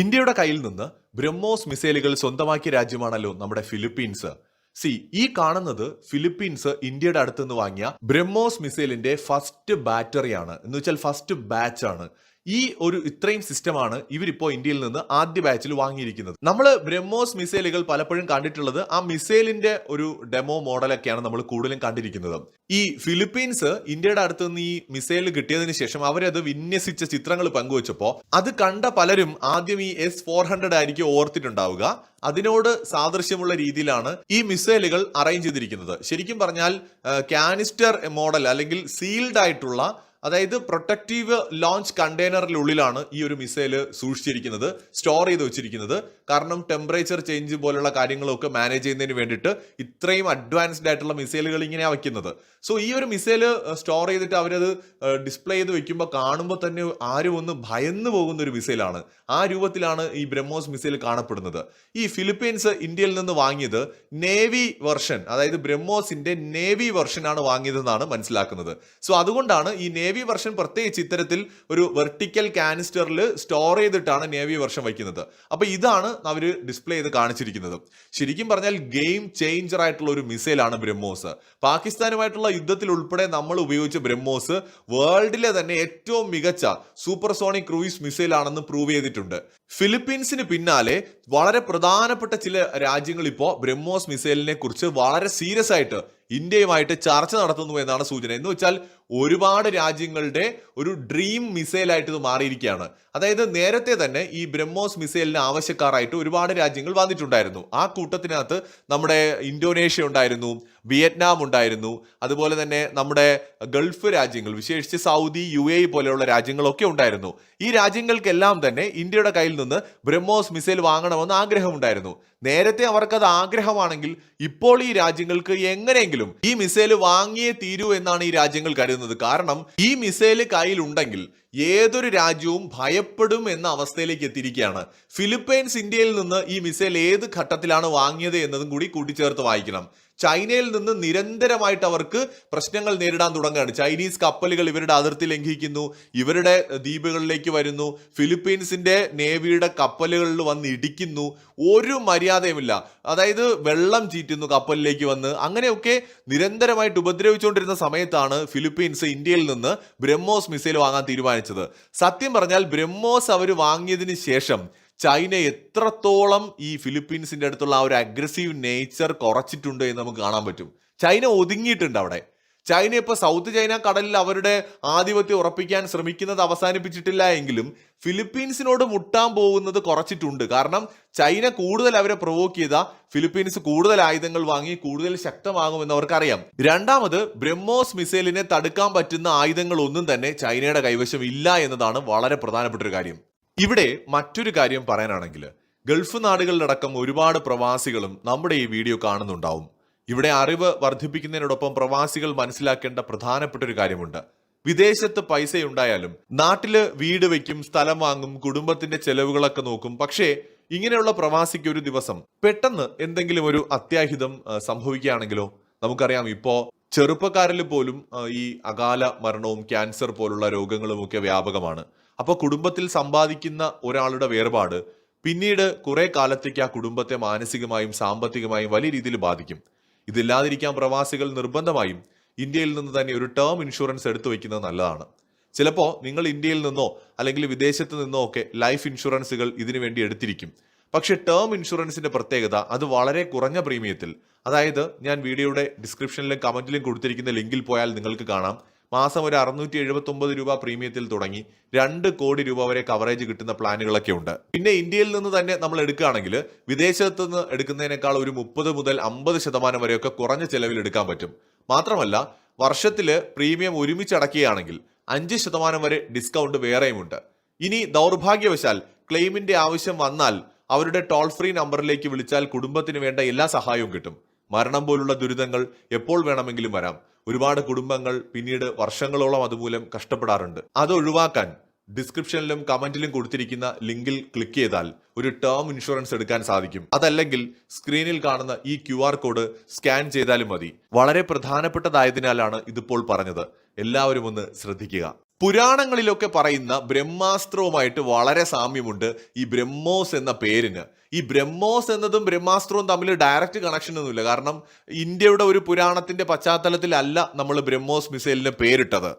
ഇന്ത്യയുടെ കയ്യിൽ നിന്ന് ബ്രഹ്മോസ് മിസൈലുകൾ സ്വന്തമാക്കിയ രാജ്യമാണല്ലോ നമ്മുടെ ഫിലിപ്പീൻസ്. സി ഈ കാണുന്നത് ഫിലിപ്പീൻസ് ഇന്ത്യയുടെ അടുത്ത് നിന്ന് വാങ്ങിയ ബ്രഹ്മോസ് മിസൈലിന്റെ ഫസ്റ്റ് ബാറ്ററിയാണ് എന്ന് വെച്ചാൽ ഫസ്റ്റ് ബാച്ച് ആണ്. ഈ ഒരു ഇത്രയും സിസ്റ്റമാണ് ഇവരിപ്പോ ഇന്ത്യയിൽ നിന്ന് ആദ്യ ബാച്ചിൽ വാങ്ങിയിരിക്കുന്നത്. നമ്മൾ ബ്രഹ്മോസ് മിസൈലുകൾ പലപ്പോഴും കണ്ടിട്ടുള്ളത് ആ മിസൈലിന്റെ ഒരു ഡെമോ മോഡലൊക്കെയാണ് നമ്മൾ കൂടുതലും കണ്ടിരിക്കുന്നത്. ഈ ഫിലിപ്പീൻസ് ഇന്ത്യയുടെ അടുത്ത് നിന്ന് ഈ മിസൈൽ കിട്ടിയതിന് ശേഷം അവരത് വിന്യസിച്ച ചിത്രങ്ങൾ പങ്കുവച്ചപ്പോൾ അത് കണ്ട പലരും ആദ്യം ഈ എസ് ഫോർ ഹൺഡ്രഡ് ആയിരിക്കും ഓർത്തിട്ടുണ്ടാവുക. അതിനോട് സാദൃശ്യമുള്ള രീതിയിലാണ് ഈ മിസൈലുകൾ അറേഞ്ച് ചെയ്തിരിക്കുന്നത്. ശരിക്കും പറഞ്ഞാൽ കാനിസ്റ്റർ മോഡൽ അല്ലെങ്കിൽ സീൽഡ് ആയിട്ടുള്ള അതായത് പ്രൊട്ടക്റ്റീവ് ലോഞ്ച് കണ്ടെയ്നറിനുള്ളിലാണ് ഈ ഒരു മിസൈൽ സൂക്ഷിച്ചിരിക്കുന്നത് സ്റ്റോർ ചെയ്ത് വെച്ചിരിക്കുന്നത്. കാരണം ടെമ്പറേച്ചർ ചേഞ്ച് പോലുള്ള കാര്യങ്ങളൊക്കെ മാനേജ് ചെയ്യുന്നതിന് വേണ്ടിയിട്ട് ഇത്രയും അഡ്വാൻസ്ഡ് ആയിട്ടുള്ള മിസൈലുകൾ ഇങ്ങനെയാണ് വെക്കുന്നത്. സോ ഈ ഒരു മിസൈൽ സ്റ്റോർ ചെയ്തിട്ട് അവരത് ഡിസ്പ്ലേ ചെയ്ത് വെക്കുമ്പോൾ കാണുമ്പോൾ തന്നെ ആരും ഒന്ന് ഭയന്ന് പോകുന്ന ഒരു മിസൈലാണ് ആ രൂപത്തിലാണ് ഈ ബ്രഹ്മോസ് മിസൈൽ കാണപ്പെടുന്നത്. ഈ ഫിലിപ്പീൻസ് ഇന്ത്യയിൽ നിന്ന് വാങ്ങിയത് നേവി വെർഷൻ അതായത് ബ്രഹ്മോസിന്റെ നേവി വെർഷൻ ആണ് വാങ്ങിയതെന്നാണ് മനസ്സിലാക്കുന്നത്. സോ അതുകൊണ്ടാണ് ഈ നേവി വെർഷൻ പ്രത്യേകിച്ച് ഇത്തരത്തിൽ ഒരു വെർട്ടിക്കൽ കാനിസ്റ്ററിൽ സ്റ്റോർ ചെയ്തിട്ടാണ് നേവി വെർഷൻ വയ്ക്കുന്നത്. അപ്പോൾ ഇതാണ് അവർ ഡിസ്പ്ലേ ചെയ്ത് കാണിച്ചിരിക്കുന്നത്. ശരിക്കും പറഞ്ഞാൽ ഗെയിം ചേഞ്ചർ ആയിട്ടുള്ള ഒരു മിസൈലാണ് ബ്രഹ്മോസ്. പാകിസ്ഥാനുമായിട്ടുള്ള യുദ്ധത്തിൽ ഉൾപ്പെടെ നമ്മൾ ഉപയോഗിച്ച ബ്രഹ്മോസ് വേൾഡിലെ തന്നെ ഏറ്റവും മികച്ച സൂപ്പർസോണിക് ക്രൂയിസ് മിസൈൽ ആണെന്ന് പ്രൂവ് ചെയ്തിട്ടുണ്ട്. ഫിലിപ്പീൻസിന് പിന്നാലെ വളരെ പ്രധാനപ്പെട്ട ചില രാജ്യങ്ങൾ ഇപ്പോൾ ബ്രഹ്മോസ് മിസൈലിനെ കുറിച്ച് വളരെ സീരിയസ് ആയിട്ട് ഇന്ത്യയുമായിട്ട് ചർച്ച നടത്തുന്നു എന്നാണ് സൂചന. എന്ന് വെച്ചാൽ ഒരുപാട് രാജ്യങ്ങളുടെ ഒരു ഡ്രീം മിസൈലായിട്ട് ഇത് മാറിയിരിക്കുകയാണ്. അതായത് നേരത്തെ തന്നെ ഈ ബ്രഹ്മോസ് മിസൈലിന് ആവശ്യക്കാരായിട്ട് ഒരുപാട് രാജ്യങ്ങൾ വന്നിട്ടുണ്ടായിരുന്നു. ആ കൂട്ടത്തിനകത്ത് നമ്മുടെ ഇന്തോനേഷ്യ ഉണ്ടായിരുന്നു. വിയറ്റ്നാം ഉണ്ടായിരുന്നു അതുപോലെ തന്നെ നമ്മുടെ ഗൾഫ് രാജ്യങ്ങൾ വിശേഷിച്ച് സൗദി യു എ പോലെയുള്ള രാജ്യങ്ങളൊക്കെ ഉണ്ടായിരുന്നു. ഈ രാജ്യങ്ങൾക്കെല്ലാം തന്നെ ഇന്ത്യയുടെ കയ്യിൽ നിന്ന് ബ്രഹ്മോസ് മിസൈൽ വാങ്ങണമെന്ന് ആഗ്രഹമുണ്ടായിരുന്നു. നേരത്തെ അവർക്കത് ആഗ്രഹമാണെങ്കിൽ ഇപ്പോൾ ഈ രാജ്യങ്ങൾക്ക് എങ്ങനെയെങ്കിലും ഈ മിസൈൽ വാങ്ങിയേ തീരൂ എന്നാണ് ഈ രാജ്യങ്ങൾ കരുതുന്നത്. കാരണം ഈ മിസൈൽ കയ്യിലുണ്ടെങ്കിൽ ഏതൊരു രാജ്യവും ഭയപ്പെടും എന്ന അവസ്ഥയിലേക്ക് എത്തിയിരിക്കുകയാണ്. ഫിലിപ്പൈൻസ് ഇന്ത്യയിൽ നിന്ന് ഈ മിസൈൽ ഏത് ഘട്ടത്തിലാണ് വാങ്ങിയത് എന്നതും കൂടി കൂട്ടിച്ചേർത്ത് വായിക്കണം. ചൈനയിൽ നിന്ന് നിരന്തരമായിട്ട് അവർക്ക് പ്രശ്നങ്ങൾ നേരിടാൻ തുടങ്ങുകയാണ്. ചൈനീസ് കപ്പലുകൾ ഇവരുടെ അതിർത്തി ലംഘിക്കുന്നു ഇവരുടെ ദ്വീപുകളിലേക്ക് വരുന്നു ഫിലിപ്പീൻസിന്റെ നേവിയുടെ കപ്പലുകളിൽ വന്ന് ഇടിക്കുന്നു ഒരു മര്യാദയുമില്ല. അതായത് വെള്ളം ചീറ്റുന്നു കപ്പലിലേക്ക് വന്ന്. അങ്ങനെയൊക്കെ നിരന്തരമായിട്ട് ഉപദ്രവിച്ചുകൊണ്ടിരുന്ന സമയത്താണ് ഫിലിപ്പീൻസ് ഇന്ത്യയിൽ നിന്ന് ബ്രഹ്മോസ് മിസൈൽ വാങ്ങാൻ തീരുമാനിച്ചത്. സത്യം പറഞ്ഞാൽ ബ്രഹ്മോസ് അവർ വാങ്ങിയതിന് ശേഷം ചൈന എത്രത്തോളം ഈ ഫിലിപ്പീൻസിന്റെ അടുത്തുള്ള ആ ഒരു അഗ്രസീവ് നേച്ചർ കുറച്ചിട്ടുണ്ട് എന്ന് നമുക്ക് കാണാൻ പറ്റും. ചൈന ഒതുങ്ങിയിട്ടുണ്ട് അവിടെ. ചൈന ഇപ്പോൾ സൗത്ത് ചൈന കടലിൽ അവരുടെ ആധിപത്യം ഉറപ്പിക്കാൻ ശ്രമിക്കുന്നത് അവസാനിപ്പിച്ചിട്ടില്ല എങ്കിലും ഫിലിപ്പീൻസിനോട് മുട്ടാൻ പോകുന്നത് കുറച്ചിട്ടുണ്ട്. കാരണം ചൈന കൂടുതൽ അവരെ പ്രൊവോക്ക് ചെയ്ത ഫിലിപ്പീൻസ് കൂടുതൽ ആയുധങ്ങൾ വാങ്ങി കൂടുതൽ ശക്തമാകുമെന്ന് അവർക്കറിയാം. രണ്ടാമത് ബ്രഹ്മോസ് മിസൈലിനെ തടുക്കാൻ പറ്റുന്ന ആയുധങ്ങൾ ഒന്നും തന്നെ ചൈനയുടെ കൈവശം ഇല്ല എന്നതാണ് വളരെ പ്രധാനപ്പെട്ട ഒരു കാര്യം. ഇവിടെ മറ്റൊരു കാര്യം പറയാനാണെങ്കിൽ ഗൾഫ് നാടുകളിലടക്കം ഒരുപാട് പ്രവാസികളും നമ്മുടെ ഈ വീഡിയോ കാണുന്നുണ്ടാവും. ഇവിടെ അറിവ് വർദ്ധിപ്പിക്കുന്നതിനോടൊപ്പം പ്രവാസികൾ മനസ്സിലാക്കേണ്ട പ്രധാനപ്പെട്ട ഒരു കാര്യമുണ്ട്. വിദേശത്ത് പൈസയുണ്ടായാലും നാട്ടിൽ വീട് വെക്കും സ്ഥലം വാങ്ങും കുടുംബത്തിന്റെ ചെലവുകളൊക്കെ നോക്കും. പക്ഷേ ഇങ്ങനെയുള്ള പ്രവാസിക്ക് ഒരു ദിവസം പെട്ടെന്ന് എന്തെങ്കിലും ഒരു അത്യാഹിതം സംഭവിക്കുകയാണെങ്കിലോ? നമുക്കറിയാം ഇപ്പോ ചെറുപ്പക്കാരിൽ പോലും ഈ അകാല മരണവും ക്യാൻസർ പോലുള്ള രോഗങ്ങളും ഒക്കെ വ്യാപകമാണ്. അപ്പോൾ കുടുംബത്തിൽ സമ്പാദിക്കുന്ന ഒരാളുടെ വേർപാട് പിന്നീട് കുറെ കാലത്തേക്ക് ആ കുടുംബത്തെ മാനസികമായും സാമ്പത്തികമായും വലിയ രീതിയിൽ ബാധിക്കും. ഇതില്ലാതിരിക്കാൻ പ്രവാസികൾ നിർബന്ധമായും ഇന്ത്യയിൽ നിന്ന് തന്നെ ഒരു ടേം ഇൻഷുറൻസ് എടുത്തു വയ്ക്കുന്നത് നല്ലതാണ്. ചിലപ്പോൾ നിങ്ങൾ ഇന്ത്യയിൽ നിന്നോ അല്ലെങ്കിൽ വിദേശത്ത് നിന്നോ ഒക്കെ ലൈഫ് ഇൻഷുറൻസുകൾ ഇതിനു വേണ്ടി എടുത്തിരിക്കും. പക്ഷേ ടേം ഇൻഷുറൻസിന്റെ പ്രത്യേകത അത് വളരെ കുറഞ്ഞ പ്രീമിയത്തിൽ അതായത് ഞാൻ വീഡിയോയുടെ ഡിസ്ക്രിപ്ഷനിലും കമന്റിലും കൊടുത്തിരിക്കുന്ന ലിങ്കിൽ പോയാൽ നിങ്ങൾക്ക് കാണാം. മാസം ഒരു അറുന്നൂറ്റി എഴുപത്തി ഒമ്പത് രൂപ പ്രീമിയത്തിൽ തുടങ്ങി. രണ്ട് കോടി രൂപ വരെ കവറേജ് കിട്ടുന്ന പ്ലാനുകളൊക്കെ ഉണ്ട്. പിന്നെ ഇന്ത്യയിൽ നിന്ന് തന്നെ നമ്മൾ എടുക്കുകയാണെങ്കിൽ വിദേശത്ത് നിന്ന് എടുക്കുന്നതിനേക്കാൾ ഒരു മുപ്പത് മുതൽ അമ്പത് ശതമാനം വരെയൊക്കെ കുറഞ്ഞ ചെലവിൽ എടുക്കാൻ പറ്റും. മാത്രമല്ല വർഷത്തിൽ പ്രീമിയം ഒരുമിച്ച് അടക്കുകയാണെങ്കിൽ അഞ്ച് ശതമാനം വരെ ഡിസ്കൗണ്ട് വേറെയുമുണ്ട്. ഇനി ദൗർഭാഗ്യവശാൽ ക്ലെയിമിന്റെ ആവശ്യം വന്നാൽ അവരുടെ ടോൾ ഫ്രീ നമ്പറിലേക്ക് വിളിച്ചാൽ കുടുംബത്തിന് വേണ്ട എല്ലാ സഹായവും കിട്ടും. മരണം പോലുള്ള ദുരിതങ്ങൾ എപ്പോൾ വേണമെങ്കിലും വരാം. ഒരുപാട് കുടുംബങ്ങൾ പിന്നീട് വർഷങ്ങളോളം അതുമൂലം കഷ്ടപ്പെടാറുണ്ട്. അത് ഒഴിവാക്കാൻ ഡിസ്ക്രിപ്ഷനിലും കമന്റിലും കൊടുത്തിരിക്കുന്ന ലിങ്കിൽ ക്ലിക്ക് ചെയ്താൽ ഒരു ടേം ഇൻഷുറൻസ് എടുക്കാൻ സാധിക്കും. അതല്ലെങ്കിൽ സ്ക്രീനിൽ കാണുന്ന ഈ ക്യു കോഡ് സ്കാൻ ചെയ്താലും മതി. വളരെ പ്രധാനപ്പെട്ടതായതിനാലാണ് ഇതിപ്പോൾ പറഞ്ഞത്. എല്ലാവരും ഒന്ന് ശ്രദ്ധിക്കുക. പുരാണങ്ങളിലൊക്കെ പറയുന്ന ബ്രഹ്മാസ്ത്രവുമായിട്ട് വളരെ സാമ്യമുണ്ട് ഈ ബ്രഹ്മോസ് എന്ന പേരിന്. ഈ ബ്രഹ്മോസ് എന്നതും ബ്രഹ്മാസ്ത്രവും തമ്മിൽ ഡയറക്റ്റ് കണക്ഷൻ ഒന്നുമില്ല. കാരണം ഇന്ത്യയുടെ ഒരു പുരാണത്തിന്റെ പശ്ചാത്തലത്തിലല്ല നമ്മൾ ബ്രഹ്മോസ് മിസൈലിന് പേരിട്ടത്.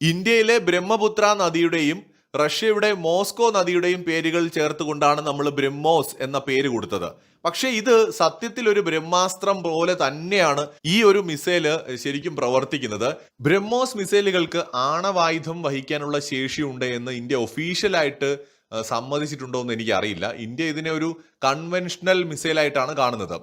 ഇന്ത്യയിലെ ബ്രഹ്മപുത്ര നദിയുടെയും റഷ്യയുടെ മോസ്കോ നദിയുടെയും പേരുകൾ ചേർത്തുകൊണ്ടാണ് നമ്മൾ ബ്രഹ്മോസ് എന്ന പേര് കൊടുത്തത്. പക്ഷേ ഇത് സത്യത്തിൽ ഒരു ബ്രഹ്മാസ്ത്രം പോലെ തന്നെയാണ് ഈ ഒരു മിസൈൽ ശരിക്കും പ്രവർത്തിക്കുന്നത്. ബ്രഹ്മോസ് മിസൈലുകൾക്ക് ആണവായുധം വഹിക്കാനുള്ള ശേഷിയുണ്ട് എന്ന് ഇന്ത്യ ഒഫീഷ്യലായിട്ട് സമ്മതിച്ചിട്ടുണ്ടോ എന്ന് എനിക്കറിയില്ല. ഇന്ത്യ ഇതിനെ ഒരു കൺവെൻഷണൽ മിസൈലായിട്ടാണ് കാണുന്നത്.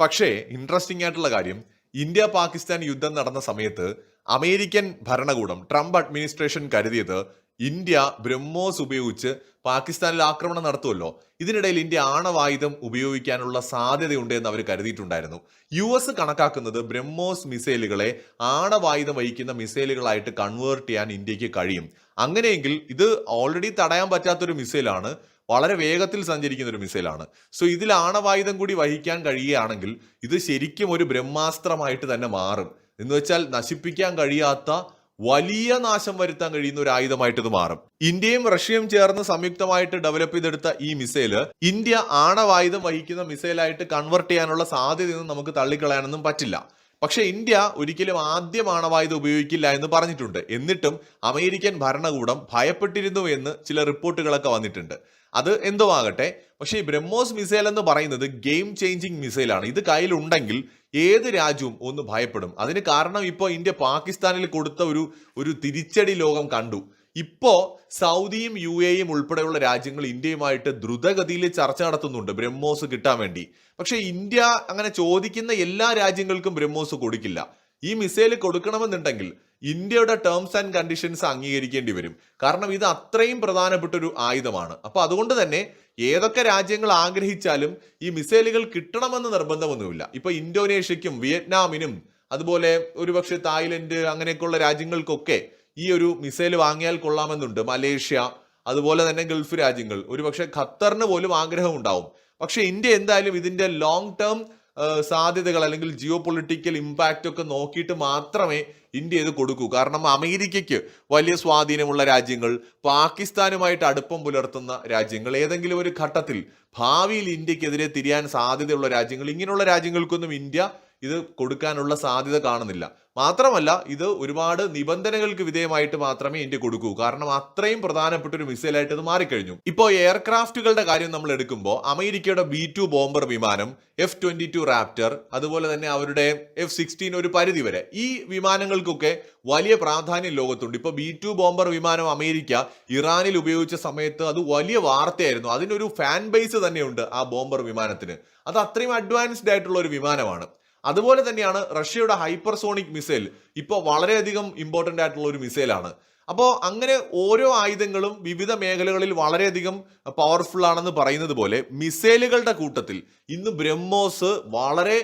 പക്ഷേ ഇൻട്രസ്റ്റിംഗ് ആയിട്ടുള്ള കാര്യം ഇന്ത്യ പാകിസ്ഥാൻ യുദ്ധം നടന്ന സമയത്ത് അമേരിക്കൻ ഭരണകൂടം ട്രംപ് അഡ്മിനിസ്ട്രേഷൻ കരുതിയത് ഇന്ത്യ ബ്രഹ്മോസ് ഉപയോഗിച്ച് പാകിസ്ഥാനിൽ ആക്രമണം നടത്തുമല്ലോ. ഇതിനിടയിൽ ഇന്ത്യ ആണവായുധം ഉപയോഗിക്കാനുള്ള സാധ്യതയുണ്ട് എന്ന് അവർ കരുതിയിട്ടുണ്ടായിരുന്നു. യു എസ് കണക്കാക്കുന്നത് ബ്രഹ്മോസ് മിസൈലുകളെ ആണവായുധം വഹിക്കുന്ന മിസൈലുകളായിട്ട് കൺവേർട്ട് ചെയ്യാൻ ഇന്ത്യയ്ക്ക് കഴിയും. അങ്ങനെയെങ്കിൽ ഇത് ഓൾറെഡി തടയാൻ പറ്റാത്തൊരു മിസൈലാണ് വളരെ വേഗത്തിൽ സഞ്ചരിക്കുന്ന ഒരു മിസൈലാണ്. സോ ഇതിൽ ആണവായുധം കൂടി വഹിക്കാൻ കഴിയുകയാണെങ്കിൽ ഇത് ശരിക്കും ഒരു ബ്രഹ്മാസ്ത്രമായിട്ട് തന്നെ മാറും. എന്ന് വെച്ചാൽ നശിപ്പിക്കാൻ കഴിയാത്ത വലിയ നാശം വരുത്താൻ കഴിയുന്ന ഒരു ആയുധമായിട്ട് ഇത് മാറും. ഇന്ത്യയും റഷ്യയും ചേർന്ന് സംയുക്തമായിട്ട് ഡെവലപ്പ് ചെയ്തെടുത്ത ഈ മിസൈൽ ഇന്ത്യ ആണവായുധം വഹിക്കുന്ന മിസൈലായിട്ട് കൺവെർട്ട് ചെയ്യാനുള്ള സാധ്യതയൊന്നും നമുക്ക് തള്ളിക്കളയാനൊന്നും പറ്റില്ല. പക്ഷേ ഇന്ത്യ ഒരിക്കലും ആദ്യം ആണവായുധം ഉപയോഗിക്കില്ല എന്ന് പറഞ്ഞിട്ടുണ്ട്. എന്നിട്ടും അമേരിക്കൻ ഭരണകൂടം ഭയപ്പെട്ടിരുന്നു എന്ന് ചില റിപ്പോർട്ടുകളൊക്കെ വന്നിട്ടുണ്ട്. അത് എന്തോ ആകട്ടെ പക്ഷേ ഈ ബ്രഹ്മോസ് മിസൈൽ എന്ന് പറയുന്നത് ഗെയിം ചേഞ്ചിങ് മിസൈലാണ് ഇത് കയ്യിലുണ്ടെങ്കിൽ ഏത് രാജ്യവും ഒന്ന് ഭയപ്പെടും. അതിന് കാരണം ഇപ്പോൾ ഇന്ത്യ പാകിസ്ഥാനിൽ കൊടുത്ത ഒരു ഒരു തിരിച്ചടി ലോകം കണ്ടു. ഇപ്പോൾ സൗദിയും യു എയും ഉൾപ്പെടെയുള്ള രാജ്യങ്ങൾ ഇന്ത്യയുമായിട്ട് ദ്രുതഗതിയിൽ ചർച്ച നടത്തുന്നുണ്ട് ബ്രഹ്മോസ് കിട്ടാൻ വേണ്ടി. പക്ഷേ ഇന്ത്യ അങ്ങനെ ചോദിക്കുന്ന എല്ലാ രാജ്യങ്ങൾക്കും ബ്രഹ്മോസ് കൊടുക്കില്ല. ഈ മിസൈൽ കൊടുക്കണമെന്നുണ്ടെങ്കിൽ ഇന്ത്യയുടെ ടേംസ് ആൻഡ് കണ്ടീഷൻസ് അംഗീകരിക്കേണ്ടി വരും. കാരണം ഇത് അത്രയും പ്രധാനപ്പെട്ട ഒരു ആയുധമാണ്. അപ്പൊ അതുകൊണ്ട് തന്നെ ഏതൊക്കെ രാജ്യങ്ങൾ ആഗ്രഹിച്ചാലും ഈ മിസൈലുകൾ കിട്ടണമെന്ന് നിർബന്ധമൊന്നുമില്ല. ഇപ്പൊ ഇന്തോനേഷ്യക്കും വിയറ്റ്നാമിനും അതുപോലെ ഒരുപക്ഷെ തായ്ലൻഡ് അങ്ങനെയൊക്കെയുള്ള രാജ്യങ്ങൾക്കൊക്കെ ഈ ഒരു മിസൈൽ വാങ്ങിയാൽ കൊള്ളാമെന്നുണ്ട്. മലേഷ്യ അതുപോലെ തന്നെ ഗൾഫ് രാജ്യങ്ങൾ. ഒരുപക്ഷെ ഖത്തറിന് പോലും ആഗ്രഹം ഉണ്ടാവും പക്ഷെ ഇന്ത്യ എന്തായാലും ഇതിന്റെ ലോങ് ടേം സാധ്യതകൾ അല്ലെങ്കിൽ ജിയോ പൊളിറ്റിക്കൽ ഇമ്പാക്റ്റ് ഒക്കെ നോക്കിയിട്ട് മാത്രമേ ഇന്ത്യ ഇത് കൊടുക്കൂ. കാരണം അമേരിക്കയ്ക്ക് വലിയ സ്വാധീനമുള്ള രാജ്യങ്ങൾ പാകിസ്ഥാനുമായിട്ട് അടുപ്പം പുലർത്തുന്ന രാജ്യങ്ങൾ ഏതെങ്കിലും ഒരു ഘട്ടത്തിൽ ഭാവിയിൽ ഇന്ത്യക്കെതിരെ തിരിയാൻ സാധ്യതയുള്ള രാജ്യങ്ങൾ ഇങ്ങനെയുള്ള രാജ്യങ്ങൾക്കൊന്നും ഇന്ത്യ ഇത് കൊടുക്കാനുള്ള സാധ്യത കാണുന്നില്ല. മാത്രമല്ല ഇത് ഒരുപാട് നിബന്ധനകൾക്ക് വിധേയമായിട്ട് മാത്രമേ ഇന്ത്യ കൊടുക്കൂ. കാരണം അത്രയും പ്രധാനപ്പെട്ട ഒരു മിസൈലായിട്ട് ഇത് മാറിക്കഴിഞ്ഞു. ഇപ്പോൾ എയർക്രാഫ്റ്റുകളുടെ കാര്യം നമ്മൾ എടുക്കുമ്പോൾ അമേരിക്കയുടെ ബി ടു ബോംബർ വിമാനം എഫ് ട്വന്റി ടു റാപ്റ്റർ അതുപോലെ തന്നെ അവരുടെ എഫ് സിക്സ്റ്റീൻ ഒരു പരിധി വരെ ഈ വിമാനങ്ങൾക്കൊക്കെ വലിയ പ്രാധാന്യം ലോകത്തുണ്ട്. ഇപ്പോൾ ബി ടു ബോംബർ വിമാനം അമേരിക്ക ഇറാനിൽ ഉപയോഗിച്ച സമയത്ത് അത് വലിയ വാർത്തയായിരുന്നു. അതിനൊരു ഫാൻ ബേസ് തന്നെയുണ്ട് ആ ബോംബർ വിമാനത്തിന്. അത് അത്രയും അഡ്വാൻസ്ഡ് ആയിട്ടുള്ള ഒരു വിമാനമാണ്. അതുപോലെ തന്നെയാണ് റഷ്യയുടെ ഹൈപ്പർസോണിക് മിസൈൽ ഇപ്പോൾ വളരെയധികം ഇമ്പോർട്ടന്റ് ആയിട്ടുള്ള ഒരു മിസൈലാണ്. അപ്പോൾ അങ്ങനെ ഓരോ ആയുധങ്ങളും വിവിധ മേഖലകളിൽ വളരെയധികം പവർഫുൾ ആണെന്ന് പറയുന്നത് പോലെ മിസൈലുകളുടെ കൂട്ടത്തിൽ ഇന്ന് ബ്രഹ്മോസ് വളരെ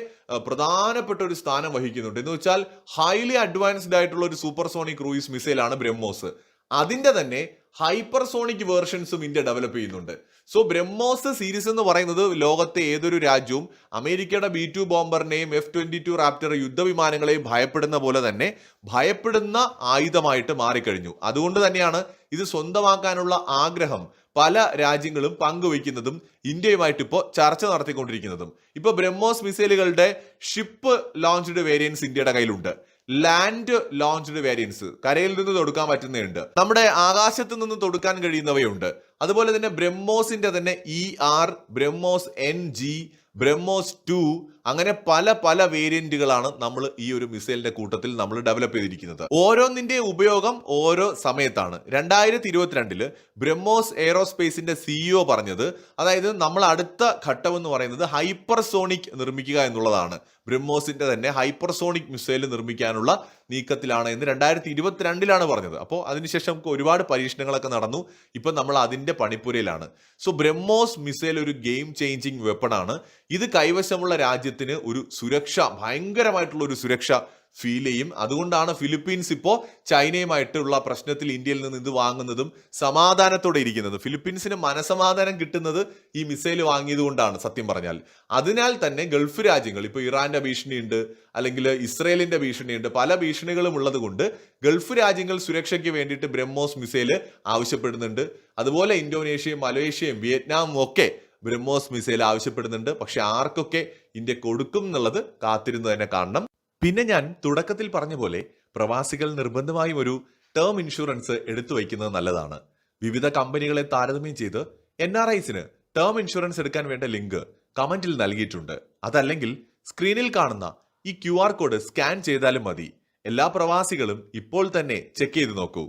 പ്രധാനപ്പെട്ട ഒരു സ്ഥാനം വഹിക്കുന്നുണ്ട്. എന്ന് വെച്ചാൽ ഹൈലി അഡ്വാൻസ്ഡ് ആയിട്ടുള്ള ഒരു സൂപ്പർസോണിക് ക്രൂയിസ് മിസൈലാണ് ബ്രഹ്മോസ്. അതിന്റെ തന്നെ ഹൈപ്പർസോണിക് വേർഷൻസും ഇന്ത്യ ഡെവലപ്പ് ചെയ്യുന്നുണ്ട്. സോ ബ്രഹ്മോസ് സീരീസ് എന്ന് പറയുന്നത് ലോകത്തെ ഏതൊരു രാജ്യവും അമേരിക്കയുടെ ബി ടു ബോംബറിനെയും എഫ് ട്വന്റി ടു റാപ്റ്റർ യുദ്ധവിമാനങ്ങളെയും ഭയപ്പെടുന്ന പോലെ തന്നെ ഭയപ്പെടുന്ന ആയുധമായിട്ട് മാറിക്കഴിഞ്ഞു. അതുകൊണ്ട് തന്നെയാണ് ഇത് സ്വന്തമാക്കാനുള്ള ആഗ്രഹം പല രാജ്യങ്ങളും പങ്കുവയ്ക്കുന്നതും ഇന്ത്യയുമായിട്ട് ഇപ്പോൾ ചർച്ച നടത്തിക്കൊണ്ടിരിക്കുന്നതും. ഇപ്പൊ ബ്രഹ്മോസ് മിസൈലുകളുടെ ഷിപ്പ് ലോഞ്ച്ഡ് വേരിയൻസ് ഇന്ത്യയുടെ കയ്യിലുണ്ട്. ലാൻഡ് ലോഞ്ച്ഡ് വേരിയൻസ് കരയിൽ നിന്ന് തൊടുക്കാൻ പറ്റുന്നതുണ്ട് നമ്മുടെ ആകാശത്ത് നിന്ന് തൊടുക്കാൻ കഴിയുന്നവയുണ്ട്. അതുപോലെ തന്നെ ബ്രഹ്മോസിന്റെ തന്നെ E R BrahMos N G BrahMos two അങ്ങനെ പല പല വേരിയന്റുകളാണ് നമ്മൾ ഈ ഒരു മിസൈലിന്റെ കൂട്ടത്തിൽ നമ്മൾ ഡെവലപ്പ് ചെയ്തിരിക്കുന്നത്. ഓരോന്നിന്റെ ഉപയോഗം ഓരോ സമയത്താണ്. രണ്ടായിരത്തി ഇരുപത്തിരണ്ടിൽ ബ്രഹ്മോസ് എയറോസ്പേസിന്റെ സിഇഒ പറഞ്ഞത് അതായത് നമ്മൾ അടുത്ത ഘട്ടം എന്ന് പറയുന്നത് ഹൈപ്പർസോണിക് നിർമ്മിക്കുക എന്നുള്ളതാണ്. ബ്രഹ്മോസിന്റെ തന്നെ ഹൈപ്പർസോണിക് മിസൈൽ നിർമ്മിക്കാനുള്ള നീക്കത്തിലാണ് എന്ന് രണ്ടായിരത്തി ഇരുപത്തിരണ്ടിലാണ് പറഞ്ഞത് അപ്പോൾ അതിനുശേഷം ഒരുപാട് പരീക്ഷണങ്ങളൊക്കെ നടന്നു. ഇപ്പൊ നമ്മൾ അതിന്റെ പണിപ്പുരയിലാണ്. സോ ബ്രഹ്മോസ് മിസൈൽ ഒരു ഗെയിം ചേഞ്ചിങ് വെപ്പൺ ആണ്. ഇത് കൈവശമുള്ള രാജ്യത്തിന് ഒരു സുരക്ഷ ഭയങ്കരമായിട്ടുള്ള ഒരു സുരക്ഷ ഫീൽ ചെയ്യും. അതുകൊണ്ടാണ് ഫിലിപ്പീൻസ് ഇപ്പോൾ ചൈനയുമായിട്ടുള്ള പ്രശ്നത്തിൽ ഇന്ത്യയിൽ നിന്ന് ഇത് വാങ്ങുന്നതും സമാധാനത്തോടെ ഇരിക്കുന്നതും. ഫിലിപ്പീൻസിന് മനസമാധാനം കിട്ടുന്നത് ഈ മിസൈൽ വാങ്ങിയത് കൊണ്ടാണ് സത്യം പറഞ്ഞാൽ. അതിനാൽ തന്നെ ഗൾഫ് രാജ്യങ്ങൾ ഇപ്പോൾ ഇറാന്റെ ഭീഷണിയുണ്ട് അല്ലെങ്കിൽ ഇസ്രയേലിന്റെ ഭീഷണിയുണ്ട് പല ഭീഷണികളും ഉള്ളത് കൊണ്ട് ഗൾഫ് രാജ്യങ്ങൾ സുരക്ഷയ്ക്ക് വേണ്ടിയിട്ട് ബ്രഹ്മോസ് മിസൈൽ ആവശ്യപ്പെടുന്നുണ്ട്. അതുപോലെ ഇന്തോനേഷ്യയും മലേഷ്യയും വിയറ്റ്നാമും ഒക്കെ ബ്രഹ്മോസ് മിസൈൽ ആവശ്യപ്പെടുന്നുണ്ട്. പക്ഷെ ആർക്കൊക്കെ ഇന്ത്യ കൊടുക്കും എന്നുള്ളത് കാത്തിരുന്നു തന്നെ കാണണം. പിന്നെ ഞാൻ തുടക്കത്തിൽ പറഞ്ഞ പോലെ പ്രവാസികൾ നിർബന്ധമായും ഒരു ടേം ഇൻഷുറൻസ് എടുത്തു വയ്ക്കുന്നത് നല്ലതാണ്. വിവിധ കമ്പനികളെ താരതമ്യം ചെയ്ത് എൻ ആർ ഐസിന് ടേം ഇൻഷുറൻസ് എടുക്കാൻ വേണ്ട ലിങ്ക് കമന്റിൽ നൽകിയിട്ടുണ്ട്. അതല്ലെങ്കിൽ സ്ക്രീനിൽ കാണുന്ന ഈ ക്യു കോഡ് സ്കാൻ ചെയ്താലും മതി. എല്ലാ പ്രവാസികളും ഇപ്പോൾ തന്നെ ചെക്ക് ചെയ്ത് നോക്കൂ.